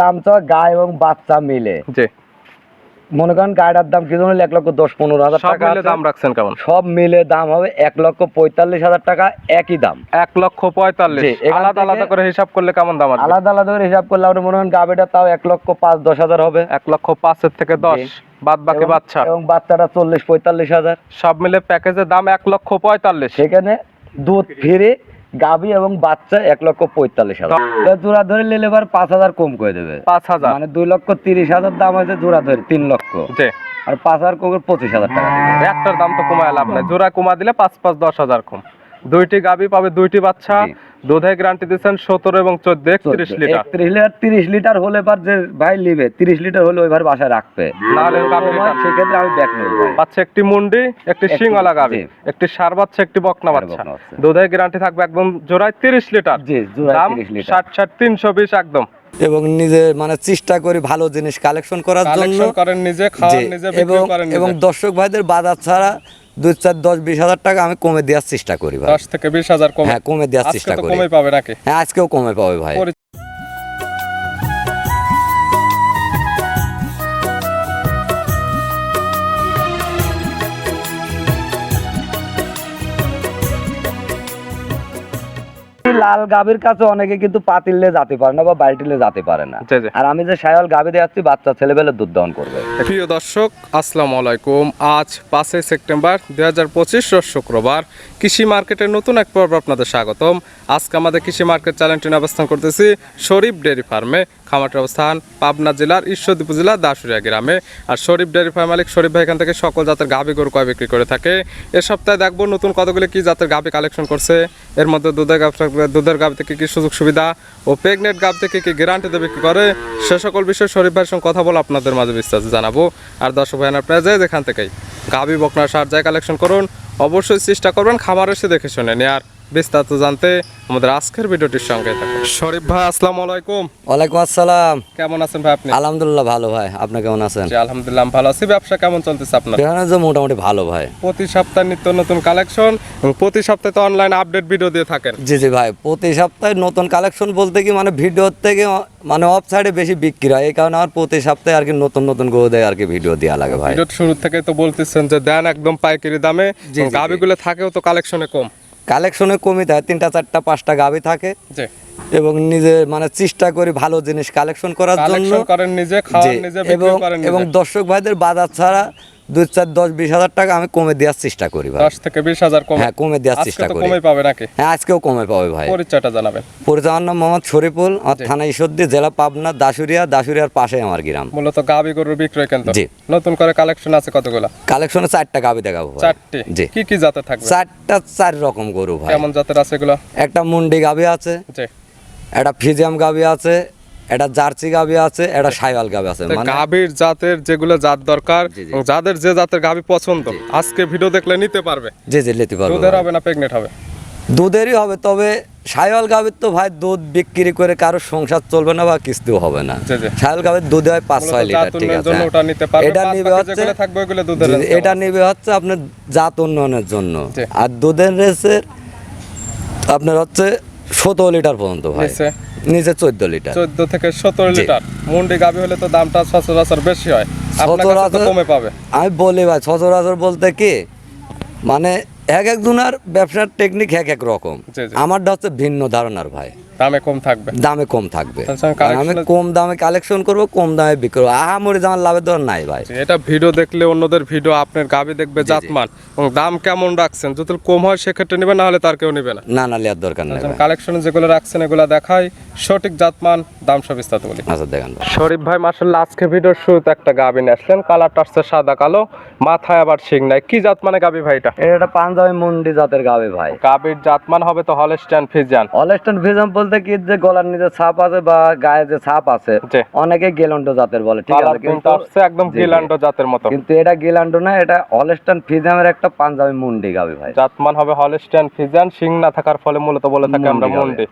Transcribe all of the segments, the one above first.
দাম তো গায়ে এবং বাচ্চা মিলে। জি। মনে করেন গাড়িটার দাম কি ধরনের এক লক্ষ দশ পনেরো হাজার টাকা দাম রাখছেন কেমন? সব মিলে দাম হবে এক লক্ষ পঁয়তাল্লিশ হাজার টাকা একই দাম। এক লক্ষ পঁয়তাল্লিশ। আলাদা আলাদা করে হিসাব করলে কেমন দাম আলাদা আলাদা করে হিসাব করলে আপনি মনে করেন গাবিটা তাও এক লক্ষ পাঁচ দশ হাজার হবে। এক লক্ষ পাঁচের থেকে দশ। বাদ বাকি বাচ্চা। এবং বাচ্চাটা চল্লিশ পঁয়তাল্লিশ হাজার। সব মিলে প্যাকেজের দাম এক লক্ষ পঁয়তাল্লিশ। সেখানে দুধ ফিরে গাবি এবং বাচ্চা এক লক্ষ পঁয়তাল্লিশ হাজার। জোড়া ধরে নিলে এবার পাঁচ হাজার কম করে দেবে। পাঁচ হাজার। মানে দুই লক্ষ তিরিশ হাজার দাম আছে জোড়া ধরে তিন লক্ষ। আর পাঁচ হাজার কম পঁচিশ হাজার টাকা। একটার দাম তো কমায় লাভ নাই। জোড়া কমা দিলে পাঁচ পাঁচ দশ হাজার কম। দুইটি গাবি পাবে দুইটি বাচ্চা। দুধে গ্যারান্টি দিচ্ছেন সতেরো এবং চোদ্দ একত্রিশ লিটার। একত্রিশ লিটার তিরিশ লিটার হলে এবার যে ভাই নিবে তিরিশ লিটার হলে ওইবার বাসায় রাখবে। সেক্ষেত্রে আমি ব্যাক নেব বাচ্চা একটি মুন্ডি একটি সিংওয়ালা গাবি একটি সার বাচ্চা একটি বকনা বাচ্চা। দুধে গ্যারান্টি থাকবে একদম জোড়ায় তিরিশ লিটার। দাম ষাট ষাট তিনশো বিশ একদম। এবং নিজে মানে চেষ্টা করি ভালো জিনিস কালেকশন করার জন্য। নিজে জি, নিজে বিক্রি এবং করেন এবং দর্শক ভাইদের বাজার ছাড়া দুই চার দশ বিশ হাজার টাকা আমি কমে দেওয়ার চেষ্টা করি ভাই। দশ থেকে বিশ হাজার কমে হ্যাঁ কমে দেওয়ার চেষ্টা করি। কমে পাবে নাকি? হ্যাঁ আজকেও কমে পাবে ভাই। লাল গাভীর কাছে অনেকে কিন্তু পাতিলে যেতে পারে না বা বাল্টিলে যেতে পারে না। আর আমি যে সায়াল গাভী দেখাচ্ছি বাচ্চা ছেলেবেলে দুধ দহন করবে। প্রিয় দর্শক আসসালামু আলাইকুম। আজ পাঁচই সেপ্টেম্বর দুই হাজার পঁচিশ শুক্রবার। কৃষি মার্কেটের নতুন এক পর্ব আপনাদের স্বাগতম। আজকে আমাদের কৃষি মার্কেট চ্যানেলটি অবস্থান করতেছি শরীফ ডেয়ারি ফার্মে। খামারটির অবস্থান পাবনা জেলার ঈশ্বরদী উপজেলা দাসুরিয়া গ্রামে। আর শরীফ ডেয়ারি ফার্ম মালিক শরীফ ভাই এখান থেকে সকল জাতের গাভী গরু কয় বিক্রি করে থাকে। এ সপ্তাহে দেখব নতুন কতগুলি কি জাতের গাভী কালেকশন করছে। এর মধ্যে দুধের গাভ দুধের গাভ থেকে কি সুযোগ সুবিধা ও প্রেগনেন্ট গাভ থেকে কি গ্যারান্টিতে বিক্রি করে, সে সকল বিষয়ে শরীফ ভাইয়ের সঙ্গে কথা বলে আপনাদের মাঝে বিস্তারিত জানাব। আর দর্শক ভাই আপনার প্রায় এখান থেকেই গাভী বকনা সার যায় কালেকশন করুন অবশ্যই চেষ্টা করবেন খাবার এসে দেখে শুনে আর বিস্তারিত জানতে আমাদের আজকের ভিডিওটির সঙ্গে থাকুন। শরীফ ভাই আসসালামু আলাইকুম। ওয়ালাইকুম আসসালাম। কেমন আছেন ভাই আপনি? আলহামদুলিল্লাহ ভালো ভাই আপনি কেমন আছেন? জি আলহামদুলিল্লাহ ভালো আছি। ব্যবসা কেমন চলতেছে আপনার? এখানে যে মোটামুটি ভালো ভাই। প্রতি সপ্তাহে নিত্য নতুন কালেকশন এবং প্রতি সপ্তাহে তো অনলাইন আপডেট ভিডিও দিয়ে থাকেন। জি জি ভাই প্রতি সপ্তাহে নতুন কালেকশন বলতে কি মানে ভিডিওর থেকে মানে অফ সাইডে বেশি বিক্রি হয়। এই কারণে আমার প্রতি সপ্তাহে আর কি নতুন নতুন গরু দেয় আর কি ভিডিও দেওয়া লাগে ভাই। ভিডিও শুরু থেকে তো বলতেছেন যে দেন একদম পাইকারি দামে। গাবিগুলো থাকেও তো কালেকশনে কম। কালেকশনে কমই থাকে তিনটা চারটা পাঁচটা গাবি থাকে। এবং নিজে মানে চেষ্টা করি ভালো জিনিস কালেকশন করার জন্য। এবং দর্শক ভাইদের বাজার ছাড়া দুই চার দশ বিশ হাজার টাকা আমি কমে দেওয়ার চেষ্টা করি ভাই। দশ থেকে বিশ হাজার কম হ্যাঁ কমে দেওয়ার চেষ্টা করি। কমে পাবে নাকি? হ্যাঁ আজকেও কমে পাবে ভাই। পরিচয়টা জানাবেন। নাম মোহাম্মদ শরীফুল থানা ঈশ্বরদী জেলা পাবনা দাসুরিয়া দাসুরিয়ার পাশে আমার গ্রাম। মূলত গাবি গরুর বিক্রয় কেন্দ্র। জি। নতুন করে কালেকশন আছে কতগুলা? কালেকশনে চারটা গাবি দেখাবো। চারটি। জি। কি কি জাতে থাকবে? চারটা চার রকম গরু ভাই। কেমন জাতের আছে এগুলো? একটা মুন্ডি গাবি আছে। জি। একটা ফিজিয়াম গাবি আছে। একটা জার্সি গাবি আছে একটা সাইওয়াল গাবি আছে মানে গাভীর জাতের যেগুলো জাত দরকার যাদের যে জাতের গাভী পছন্দ আজকে ভিডিও দেখলে নিতে পারবে। জি জি নিতে পারব দুধের হবে না প্রেগনেন্ট হবে? দুধেরই হবে তবে সাইওয়াল গাবির তো ভাই দুধ বিক্রি করে কারও সংসার চলবে না বা কিস্তিও হবে না। সাইওয়াল দুধ হয় পাঁচ ছয় লিটার ঠিক আছে? এটা নিবে হচ্ছে এটা নিবে হচ্ছে আপনার জাত উন্নয়নের জন্য। আর দুধের রেসের আপনার হচ্ছে সতেরো লিটার পর্যন্ত ভাই। নিচে চোদ্দ লিটার। চোদ্দ থেকে সতেরো লিটার। মুন্ডি গাভী হলে তো দামটা সচরাচর বেশি হয়। সচরাচর- কমে পাবে। আমি বলি ভাই সচরাচর বলতে কি মানে এক এক দুনার ব্যবসার টেকনিক এক এক রকম। আমারটা হচ্ছে ভিন্ন ধারণার ভাই। দামে কম থাকবে। দামে কম থাকবে। আমি কম দামে কালেকশন করব কম দামে বিক্রি করব। আহামরি আমার লাভের দর নাই ভাই। এটা ভিডিও দেখলে অন্যদের ভিডিও আপনার গাভী দেখবে জাতমান। এবং দাম কেমন রাখছেন? যদি কম হয় সেক্ষেত্রে নেবে না হলে তার কেউ নেবে না। না না লিয়ার দরকার নেই। কালেকশনে যেগুলো রাখছেন এগুলো দেখাই। সঠিক জাতমান দাম সব বিস্তারিত বলি। আচ্ছা দেখেন। শরীফ ভাই মার্শাল্লাহ আজকে ভিডিওর শুরুতে একটা গাভী নিয়ে আসলেন। কালারটা আসছে সাদা কালো। মাথায় আবার শিং নাই। কি জাত মানে গাভী ভাই এটা? এটা পাঞ্জাবি মুন্ডি জাতের গাবে ভাই। গাভীর জাতমান হবে তো হলস্টাইন ফিজিয়ান অলস্টন ভিজম বলতে কি যে গলার নিচে ছাপ আছে বা গায়ে যে ছাপ আছে অনেকে গেলন্ডো জাতের বলে ঠিক আছে? কিন্তু আসছে একদম জি। জাতের মতো। কিন্তু এটা গেলান্ডো না এটা অলস্টন ফিজামের একটা পাঞ্জাবি মুন্ডি গাবে ভাই। জাতমান হবে হলস্টাইন ফিজিয়ান শিং না থাকার ফলে মূলত বলে থাকি আমরা মুন্ডি।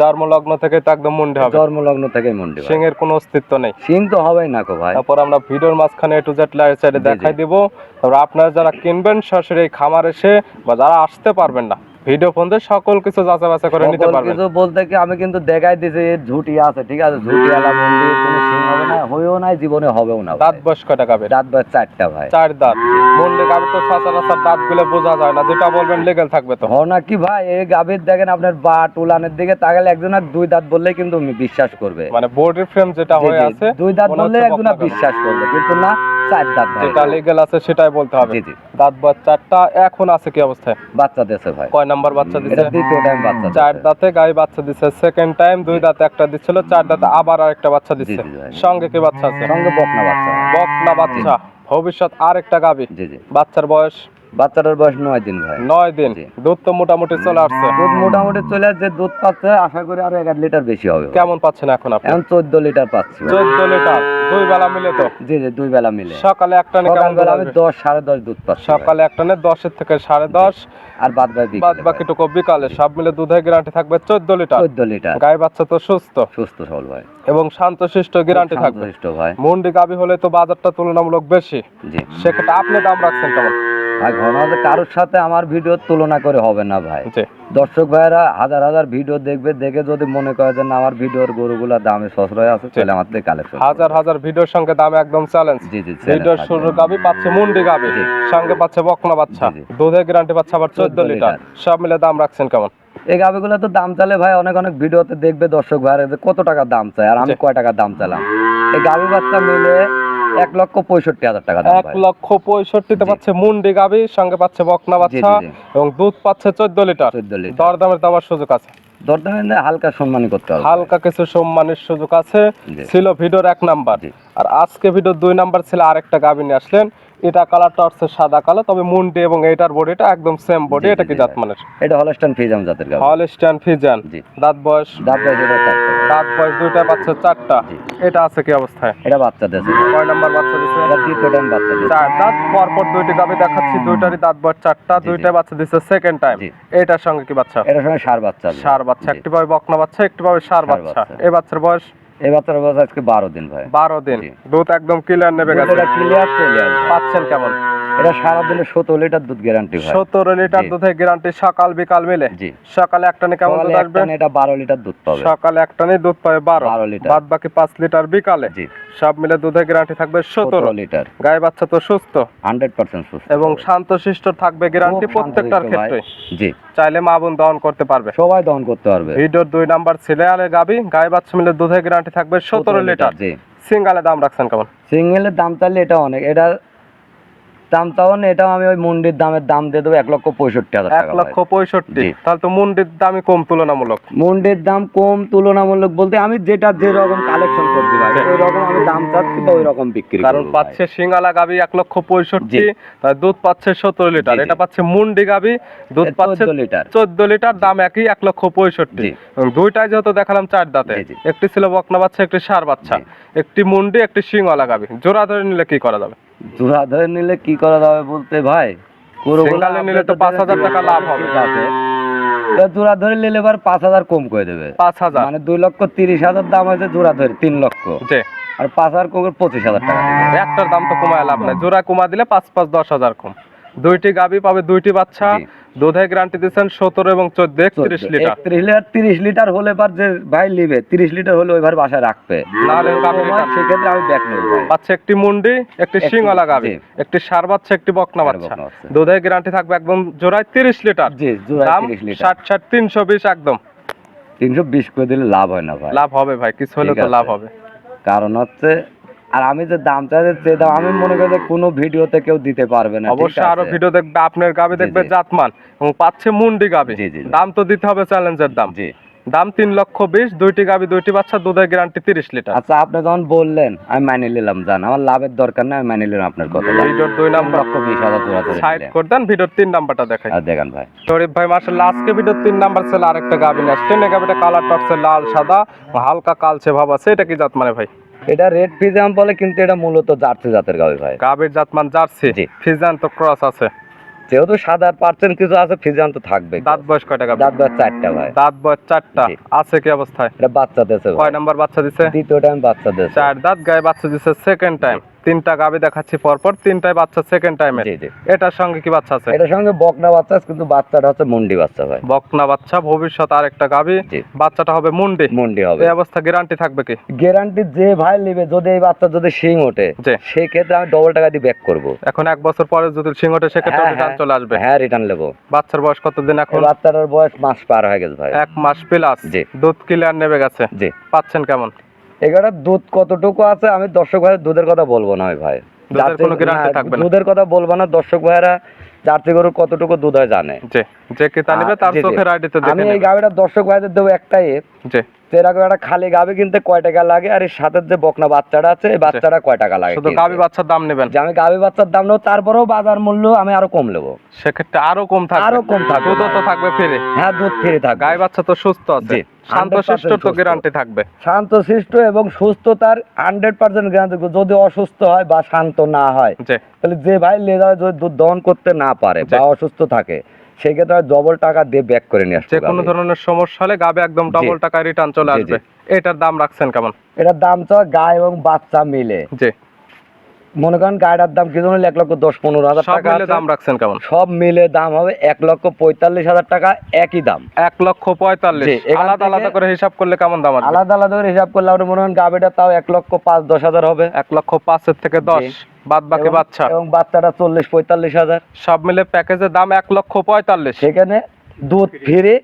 জন্ম লগ্ন থেকে তো একদম মুন্ডি হবে। জন্মলগ্ন থেকে মুন্ডি শিং এর কোনো অস্তিত্ব নেই। সিং তো হবেই না কো ভাই। তারপর আমরা ভিডিওর মাঝখানে এ টু জেড লাইট সাইডে দেখাই দিব। তারপর আপনারা যারা কিনবেন সরাসরি খামার এসে বা যারা আসতে পারবেন না ভিডিও ফোন দিয়ে সকল কিছু যাচাই বাছাই করে নিতে পারবেন। কিছু বলতে কি আমি কিন্তু দেখাই এর ঝুটি আছে ঠিক আছে? ঝুটি আলা মন্দির কোনো সিং হবে না হয়েও নাই জীবনে হবেও না দাঁত। বয়স কয়টা গাবের দাঁত ভাই চারটা ভাই। চার দাঁত। মুন্ডি গাবি তো সচরাচর দাঁতগুলো বোঝা যায় না যেটা বলবেন লেগেল থাকবে তো। ঘটনা কি ভাই? এই গাভীর দেখেন আপনার বা টুলানের দিকে তাকালে একজন আর দুই দাঁত বললে কিন্তু বিশ্বাস করবে। মানে বডির ফ্রেম যেটা হয়ে আছে দুই দাঁত বললে একজন। বিশ্বাস করবে কিন্তু না চার দাঁত ভাই। যেটা আছে সেটাই বলতে হবে। জি জি। দাঁত চারটা এখন আছে কি অবস্থায়? বাচ্চা দিয়েছে ভাই। কয় নাম্বার বাচ্চা দিয়েছে দ্বিতীয় টাইম বাচ্চা চার দাঁতে গাই বাচ্চা সেকেন্ড টাইম দুই দাঁতে একটা দিচ্ছিল চার দাঁতে আবার আরেকটা বাচ্চা দিচ্ছে। সঙ্গে কি বাচ্চা আছে? সঙ্গে বকনা বাচ্চা। বকনা বাচ্চা। ভবিষ্যৎ আরেকটা গাবি। জি জি। বাচ্চার বয়স বাচ্চাটার বয়স নয় দিন ভাই। নয় দিন। দুধ তো মোটামুটি চলে আসছে। দুধ মোটামুটি চলে আসছে দুধ পাচ্ছে আশা করি আরও আধ লিটার বেশি হবে। কেমন পাচ্ছেন এখন আপনি? এখন চোদ্দ লিটার পাচ্ছি চোদ্দ লিটার দুই বেলা মিলে তো? জি জি দুই বেলা মিলে। সকালে কেমন সকালবেলা আমি দশ সাড়ে দশ দুধ পাচ্ছি সকালে দশের থেকে সাড়ে দশ। আর বাদ বাই বাদ বাকিটুকু বিকালে সব মিলে দুধের গ্যারান্টি থাকবে চোদ্দ লিটার। চোদ্দ লিটার। গাই বাচ্চা তো সুস্থ। সুস্থ সবল ভাই। এবং শান্তশিষ্ট গ্যারান্টি থাকবে। ভাই। মুন্ডি গাবি হলে তো বাজারটা তুলনামূলক বেশি। জি। সেক্ষেত্রে আপনি দাম রাখছেন কেমন? ঘটনা হচ্ছে কারোর সাথে আমার ভিডিওর তুলনা করে হবে না ভাই। দর্শক ভাইরা হাজার হাজার ভিডিও দেখবে দেখে যদি মনে করে যে না আমার ভিডিওর গরুগুলা দামে সশ্রয় আছে তাহলে আমার থেকে কালেকশন হাজার হাজার ভিডিওর সঙ্গে দাম একদম চ্যালেঞ্জ জি জি ভিডিওর শুরু গাবি পাচ্ছে মুন্ডি গাবি সঙ্গে পাচ্ছে বকনা বাচ্চা। দুধের গ্যারান্টি পাচ্ছে আবার চোদ্দ 14 লিটার। সব মিলে দাম রাখছেন কেমন? এই গাভিগুলো তো দাম চালে ভাই অনেক অনেক ভিডিওতে দেখবে দর্শক ভাইরা যে কত টাকা দাম চায় আর আমি। কয় টাকা দাম চালাম এই গাভি বাচ্চা মিলে এক লক্ষ পঁয়ষট্টি হাজার টাকা দাম এক লক্ষ পঁয়ষট্টিতে পাচ্ছে মুন্ডি গাবি সঙ্গে পাচ্ছে বকনা বাচ্চা। এবং দুধ পাচ্ছে চোদ্দ লিটার। চোদ্দ লিটার। দরদামের দেওয়ার সুযোগ আছে। দরদামে হালকা সম্মানই করতে হবে। হালকা কিছু সম্মানের সুযোগ আছে। ছিল ভিডিওর এক নাম্বার। আর আজকে ভিডিওর দুই নাম্বার ছিল আরেকটা গাবি নিয়ে আসলেন। এটা কালারটা হচ্ছে সাদা কালো তবে মুন্ডি এবং এটার বডিটা একদম সেম বডি এটা কি জাত। মানের এটা হলস্টাইন ফিজাম জাতের গাভি। হলস্টাইন ফিজান জি। দাঁত বয়স? দাঁত বয়স এটা চারটা। দাঁত বয়স দুইটা বাচ্চা চারটা। এটা আছে কি অবস্থায়? এটা বাচ্চা ভাই। কয় নাম্বার বাচ্চা দিছে এটা দ্বিতীয় টাইম বাচ্চা দিছে চার। দাঁত পরপর দুইটি গাবি দেখাচ্ছি দুইটারই দাঁত বয়স চারটা দুইটা বাচ্চা দিছে সেকেন্ড টাইম। এটার সঙ্গে কি বাচ্চা? এটার সঙ্গে সার বাচ্চা। সার বাচ্চা। একটি পাবে বকনা বাচ্চা একটি পাবে সার বাচ্চা। এই বাচ্চার বয়স? এই বাচ্চার বয়স আজকে বারো দিন ভাই। বারো দিন। দুধ একদম ক্লিয়ার নেবে গেছে। ক্লিয়ার চলে পাচ্ছেন কেমন? এটা সারাদিনে সতেরো লিটার দুধ গ্যারান্টি সতেরো লিটার দুধের গ্যারান্টি সকাল বিকাল মিলে? জি। সকালে নিয়ে কেমন দুধ আসবে? এটা বারো লিটার দুধ পাবে। সকালে নিয়ে দুধ পাবে বারো। 12 লিটার। বাদ বাকি পাঁচ লিটার বিকালে। জি। সব মিলে দুধের গ্যারান্টি থাকবে সতেরো। সতেরো লিটার। গায়ে বাচ্চা তো সুস্থ। হান্ড্রেড পার্সেন্ট সুস্থ। এবং শান্তশিষ্ট থাকবে গ্যারান্টি প্রত্যেকটার ক্ষেত্রে। জি। চাইলে মা বোন দহন করতে পারবে। সবাই দহন করতে পারবে। ভিডিওর দুই নাম্বার ছেলে আলে গাবি গায়ে বাচ্চা মিলে দুধের গ্যারান্টি থাকবে সতেরো লিটার জি। সিঙ্গালে দাম রাখছেন কেমন? সিঙ্গেলের দাম চাইলে এটা অনেক এটা দাম চাও এটাও আমি ওই মন্ডির দামের দাম দিয়ে দেবো এক লক্ষ পঁয়ষট্টি হাজার এক লক্ষ পঁয়ষট্টি? তাহলে তো মুন্ডির দামই কম তুলনামূলক। মন্ডির দাম কম তুলনামূলক বলতে আমি যেটা যে রকম কালেকশন করছি ভাই ওই রকম আমি দাম চাচ্ছি বা ওই রকম বিক্রি কারণ পাচ্ছে সিঙ্গালা গাবি এক লক্ষ পঁয়ষট্টি তার দুধ পাচ্ছে সতেরো লিটার। এটা পাচ্ছে মুন্ডি গাবি দুধ পাচ্ছে লিটার। চোদ্দ লিটার দাম একই এক লক্ষ পঁয়ষট্টি। দুইটাই যেহেতু দেখালাম চার দাঁতে। একটি ছিল বকনা বাচ্চা একটি সার বাচ্চা একটি মুন্ডি একটি শিংওয়ালা গাবি। জোড়া ধরে নিলে কি করা যাবে? জোড়া ধরে নিলে কি করা যাবে বলতে ভাই? সিঙ্গালে নিলে তো পাঁচ হাজার টাকা লাভ হবে। আছে। জোড়া ধরে নিলে এবার পাঁচ হাজার কম করে দেবে। পাঁচ হাজার। মানে দুই লক্ষ তিরিশ হাজার দাম আছে জোড়া ধরে তিন লক্ষ। আর পাঁচ হাজার কম পঁচিশ হাজার টাকা। একটার দাম তো কমায় লাভ নাই। জোড়া কমা দিলে পাঁচ পাঁচ দশ হাজার কম। দুইটি গাবি পাবে দুইটি বাচ্চা। দুধে গ্যারান্টি দিচ্ছেন সতেরো এবং চোদ্দ একত্রিশ লিটার। একত্রিশ লিটার তিরিশ লিটার হলে এবার যে ভাই নিবে তিরিশ লিটার হলে ওইবার বাসায় রাখবে। সেক্ষেত্রে আমি ব্যাক নেব ভাই। একটি মুন্ডি একটি একটি- গাবি একটি সার বাচ্চা একটি বকনা বাচ্চা। বাচ্চা। দুধের গ্যারান্টি থাকবে একদম জোড়ায় তিরিশ লিটার। দাম তিরিশ লিটার। ষাট ষাট তিনশো বিশ একদম। তিনশো বিশ করে দিলে লাভ হয় না ভাই। লাভ হবে ভাই কিছু হলে তো লাভ হবে। কারণ হচ্ছে আর আমি যে দাম চাইছি যে দাম আমি মনে করি যে কোনো ভিডিওতে কেউ দিতে পারবে না অবশ্যই আরও ভিডিও দেখবে আপনার গাবি দেখবে। জাতমান এবং পাচ্ছে মুন্ডি গাবি। দাম তো দিতে হবে চ্যালেঞ্জের দাম। জি। দাম তিন লক্ষ বিশ দুইটি গাবি দুইটি বাচ্চা দুধের গ্যারান্টি তিরিশ লিটার। আচ্ছা আপনি যখন বললেন আমি মাইনে নিলাম জান আমার লাভের দরকার নেই আমি মাইনে নিলাম আপনার কথা ভিডিওর দুই নাম্বার। লক্ষ বিশ হাজার সাইড নিলেন। করে দেন ভিডিওর তিন নাম্বারটা দেখাই। আর দেখেন ভাই। শরীফ ভাই মার্শাল্লাহ আজকে ভিডিওর তিন নাম্বার ছেলে আরেকটা গাবি আসছেন। এই গাবিটা কালার টপসে লাল সাদা হালকা কালচে ভাব আছে এটা কি জাত মানে ভাই? এটা রেড ফিজাম বলে কিন্তু এটা মূলত জার্সি জাতের গাবি ভাই। গাবির জাতমান জার্সি জি। ফিজান তো ক্রস আছে। যেহেতু সাদা পার্সেন্ট কিছু আছে ফিজান তো থাকবে। দাঁত বয়স কয়টা গাবি? দাঁত বয়স চারটা ভাই। দাঁত বয়স চারটা। আছে কি অবস্থায়? এটা বাচ্চা ভাই। কয় নাম্বার বাচ্চা দিছে? দ্বিতীয় টাইম বাচ্চা দেশে চার দাঁত গায়ে বাচ্চা দিছে সেকেন্ড টাইম তিনটা গাবি দেখাচ্ছি পরপর তিনটায় বাচ্চা সেকেন্ড টাইমে জি জি। এটার সঙ্গে কি বাচ্চা আছে? এটার সঙ্গে বকনা বাচ্চা আছে, কিন্তু বাচ্চাটা হচ্ছে মুন্ডি বাচ্চা ভাই। বকনা বাচ্চা ভবিষ্যৎ আরেকটা গাবি। জি। বাচ্চাটা হবে মুন্ডি। মুন্ডি হবে। এই অবস্থা গ্যারান্টি থাকবে কি? গ্যারান্টি যে ভাই নেবে যদি এই বাচ্চা যদি শিং ওঠে জি। সেই ক্ষেত্রে আমি ডবল টাকা দিয়ে ব্যাক করব। এখন এক বছর পরে যদি সিংহটা সেক্ষেত্রে হ্যাঁ, রিটার্ন হ্যাঁ। চলে আসবে। হ্যাঁ রিটার্ন নেব। বাচ্চার বয়স কতদিন এখন? এই বাচ্চাটার বয়স মাস পার হয়ে গেছে ভাই। এক মাস প্লাস জি। দুধ ক্লিয়ার নেবে গেছে। জি। পাচ্ছেন কেমন? এগারোটা দুধ কতটুকু আছে? আমি দর্শক ভাইয়ের দুধের কথা বলব না ভাই। দুধের না। দুধের কথা বলব না। দর্শক ভাইয়েরা জার্সি গরুর কতটুকু দুধ হয় জানে। যে কিতা নিবে তার জি, জি। চোখের আইডিতে আমি এই নেবে। দর্শক ভাইদের দেবো একটাই। জি এরকম একটা খালি গাবি কিনতে কয় টাকা লাগে? আর এর সাথে যে বকনা বাচ্চাটা আছে এই বাচ্চাটা কয় টাকা লাগে শুধু? গাবি বাচ্চার দাম নেবেন। যে আমি গাবি বাচ্চার দাম নেব তারপরেও বাজার মূল্য আমি আরও কম নেব। সেক্ষেত্রে আরও কম থাকবে। আরও কম থাকবে। দুধও তো থাকবে ফিরে। হ্যাঁ দুধ ফিরে থাকবে। গাই বাচ্চা তো সুস্থ আছে। জি, শান্ত 100% শিষ্ট তো গ্যারান্টি থাকবে। শান্ত শিষ্ট এবং সুস্থতার হান্ড্রেড পার্সেন্ট গ্যারান্টি যদি অসুস্থ হয় বা শান্ত না হয় তাহলে যে ভাই লেজার যদি দুধ দহন করতে না পারে। বা অসুস্থ থাকে সেই ক্ষেত্রে ডবল টাকা দিয়ে ব্যাক করে নিয়ে আসছে কোনো ধরনের সমস্যা হলে গাবে একদম ডবল টাকা রিটার্ন চলে আসবে। এটার দাম রাখছেন কেমন? এটার দাম তো গায়ে এবং বাচ্চা মিলে। জি। মনে করেন গাড়িটার দাম কি এক লক্ষ দশ পনেরো হাজার টাকা দাম রাখছেন কেমন? সব মিলে দাম হবে এক লক্ষ পঁয়তাল্লিশ হাজার টাকা একই দাম। এক লক্ষ পঁয়তাল্লিশ। আলাদা আলাদা করে হিসাব করলে কেমন দাম আলাদা আলাদা করে হিসাব করলে আপনি মনে করেন গাবিটা তাও এক লক্ষ পাঁচ দশ হাজার হবে। এক লক্ষ পাঁচের থেকে দশ। বাদ বাকি বাচ্চা। এবং বাচ্চাটা চল্লিশ পঁয়তাল্লিশ হাজার। সব মিলে প্যাকেজের দাম এক লক্ষ পঁয়তাল্লিশ। সেখানে দুধ ফিরে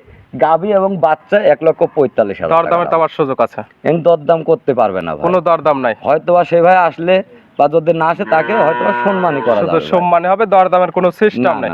গাবি এবং বাচ্চা এক লক্ষ পঁয়তাল্লিশ হাজার দরদামের তো আবার সুযোগ আছে। দাম। দরদাম করতে পারবে না কোনো দরদাম নাই। হয়তো বা সে ভাই আসলে বা যদি না আসে তাকে হয়তো সম্মানই করা শুধু ভাই। হবে দরদামের কোনো সিস্টেম নেই।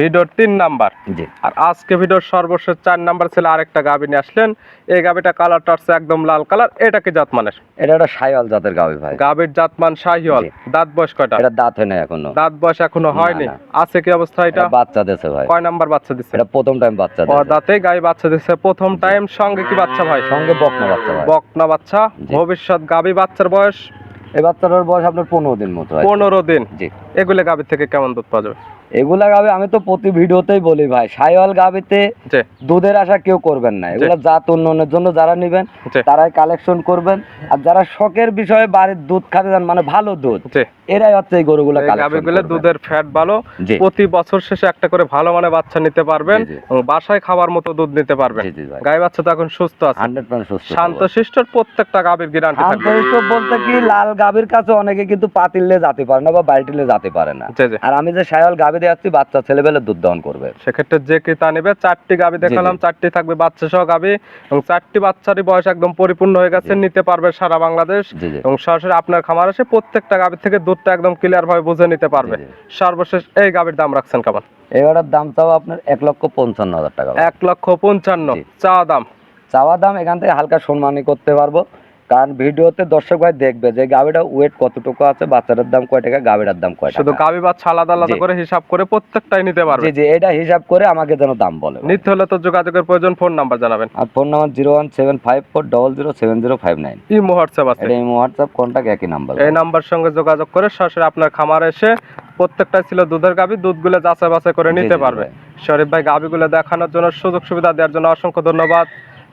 ভিডিওর তিন নাম্বার। জি। আর আজকে ভিডিওর সর্বশেষ চার নাম্বার ছিল আরেকটা নিয়ে আসলেন। এই কালারটা একদম লাল কালার এটা কি জাতমানের এটা একটা জাতের ভাই। গাবির জাতমান শাহিওয়াল। জি। দাঁত বয়স কয়টা? এটা দাঁত হয় না এখনও। দাঁত বয়স এখনও হয়নি। আছে কি অবস্থা এটা? বাচ্চা দেশে ভাই। কয় নাম্বার বাচ্চা দিচ্ছে এটা প্রথম টাইম বাচ্চা দেশে দাঁতে গাই বাচ্চা দিচ্ছে প্রথম টাইম সঙ্গে কি বাচ্চা ভাই? সঙ্গে বকনা বাচ্চা ভাই। বকনা বাচ্চা। ভবিষ্যৎ গাবি বাচ্চার বয়স এই বাচ্চাটার বয়স আপনার পনেরো দিন মতো পনেরো দিন। জি। এগুলো গাভীর থেকে কেমন দুধ পাওয়া যাবে? এগুলা গাবে আমি তো প্রতি ভিডিওতেই বলি ভাই সাইওয়াল গাবিতে দুধের আশা কেউ করবেন না। এগুলা জাত উন্নয়নের জন্য যারা নেবেন তারাই কালেকশন করবেন। আর যারা শখের বিষয়ে বাড়ির দুধ খেতে যান মানে ভালো দুধ এরাই হচ্ছে এই গরুগুলা গাবিগুলো দুধের ফ্যাট ভালো। প্রতি বছর শেষে একটা করে ভালো মানে বাচ্চা নিতে পারবেন বাসায় খাবার মতো দুধ নিতে পারবেন। গাই বাচ্চা তো এখন সুস্থ আছে। হান্ড্রেড পার্সেন্ট সুস্থ শান্ত শিষ্টর প্রত্যেকটা গাবির গ্যারান্টি থাকবে। আন্তরিক বলতে কি লাল গাবির কাছে অনেকে কিন্তু পাতিলে যেতে পারে না বা বাল্টিলে যেতে পারে না। আর আমি যে সায়াল গাবি দিয়ে যাচ্ছি বাচ্চা ছেলেবেলে দুধ দহন করবে। সেক্ষেত্রে যে ক্রেতা নেবে চারটি গাবি দেখালাম চারটি থাকবে বাচ্চা সহ গাবি এবং চারটি বাচ্চারই বয়স একদম পরিপূর্ণ হয়ে গেছে নিতে পারবে সারা বাংলাদেশ এবং সরাসরি আপনার খামার এসে প্রত্যেকটা গাভি থেকে দুধটা একদম ক্লিয়ার ভাবে বুঝে নিতে পারবে। সর্বশেষ এই গাভির দাম রাখছেন কেমন? এবারের দাম চাও আপনার এক লক্ষ পঞ্চান্ন হাজার টাকা। এক লক্ষ পঞ্চান্ন। চা দাম। চাওয়া দাম এখান থেকে হালকা সম্মানই করতে পারব। কারণ ভিডিওতে দর্শক ভাই দেখবে যে গাবিটা ওয়েট কতটুকু আছে বাচ্চাটার দাম কয় টাকা গাবিটার দাম কয় শুধু গাভি বাচ্চা আলাদা আলাদা করে হিসাব করে প্রত্যেকটাই নিতে পারবে। জি জি এটা হিসাব করে আমাকে যেন দাম বলে নিতে হলে তো যোগাযোগের প্রয়োজন ফোন নাম্বার জানাবেন। আর phone number zero one seven five four double zero seven zero five nine. Imo WhatsApp আছে। এটা ইমো হোয়াটসঅ্যাপ কন্ট্যাক্ট একই নাম্বার এই নাম্বার সঙ্গে যোগাযোগ করে সরাসরি আপনার খামারে এসে প্রত্যেকটা ছিল দুধের গাভি দুধগুলো যাচাই বাছাই করে নিতে পারবে। শরীফ ভাই গাভিগুলো দেখানোর জন্য সুযোগ সুবিধা দেওয়ার জন্য অসংখ্য ধন্যবাদ।